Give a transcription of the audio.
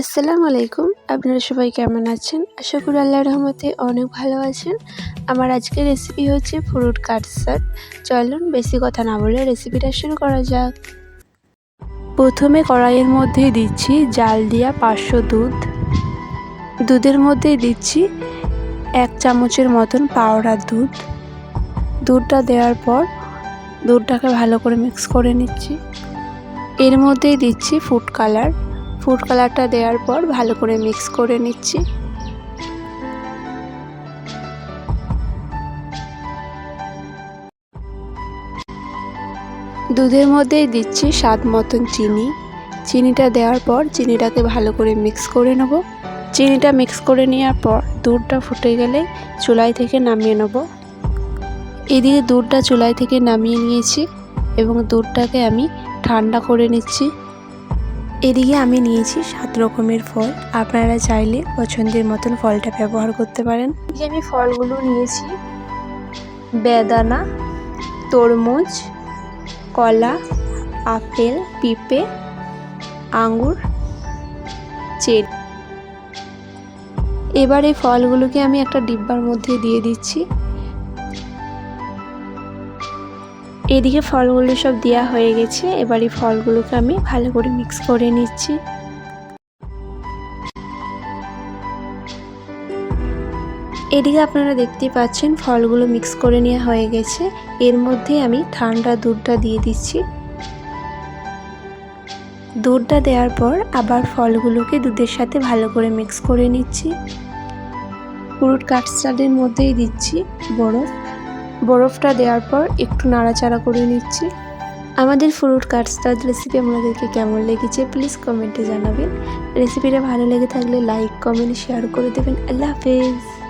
আসসালামু আলাইকুম। আপনারা সবাই কেমন আছেন? আশা করি আল্লাহর রহমতে অনেক ভালো আছেন। আমার আজকের রেসিপি হচ্ছে ফ্রুট কাটসাট চলুন বেশি কথা না বলে রেসিপিটা শুরু করা যাক। প্রথমে কড়াইয়ের মধ্যে দিচ্ছি জাল দিয়া পাঁচশো দুধ। দুধের মধ্যে দিচ্ছি এক চামচের মতন পাউডার দুধ। দুধটা দেওয়ার পর দুধটাকে ভালো করে মিক্স করে নিচ্ছি। এর মধ্যেই দিচ্ছি ফুড কালার ফুড কালারটা দেওয়ার পর ভালো করে মিক্স করে নিচ্ছি। দুধের মধ্যেই দিচ্ছি স্বাদ মতন চিনি। চিনিটা দেওয়ার পর চিনিটাকে ভালো করে মিক্স করে নেব। চিনিটা মিক্স করে নেওয়ার পর দুধটা ফুটে গেলে চুলাই থেকে নামিয়ে নেব। এদিকে দুধটা চুলাই থেকে নামিয়ে নিয়েছি এবং দুধটাকে আমি ঠান্ডা করে নিচ্ছি। এদিকে আমি নিয়েছি সাত রকমের ফল। আপনারা চাইলে পছন্দের মতন ফলটা ব্যবহার করতে পারেন। আমি ফলগুলো নিয়েছি। বেদানা, তরমুজ, কলা, আপেল, পিঁপে, আঙ্গুর, চেরি। এবার এই ফলগুলোকে আমি একটা ডিব্বার মধ্যে দিয়ে দিচ্ছি। এদিকে ফলগুলো সব দেওয়া হয়ে গেছে। এবার এই ফলগুলোকে আমি ভালো করে মিক্স করে নিচ্ছি। এদিকে আপনারা দেখতে পাচ্ছেন, ফলগুলো মিক্স করে নেওয়া হয়ে গেছে। এর মধ্যে আমি ঠান্ডা দুধটা দিয়ে দিচ্ছি। দুধটা দেওয়ার পর আবার ফলগুলোকে দুধের সাথে ভালো করে মিক্স করে নিচ্ছি। পুরো কাটস্টার্ডের মধ্যেই দিচ্ছি বরফ। বরফটা দেওয়ার পর একটু নাড়াচাড়া করে নিচ্ছি। আমাদের ফ্রুট কাটস্টার্ড রেসিপি আপনাদেরকে কেমন লেগেছে প্লিজ কমেন্টে জানাবেন। রেসিপিটা ভালো লেগে থাকলে লাইক কমেন্ট শেয়ার করে দেবেন। আল্লাহ হাফেজ।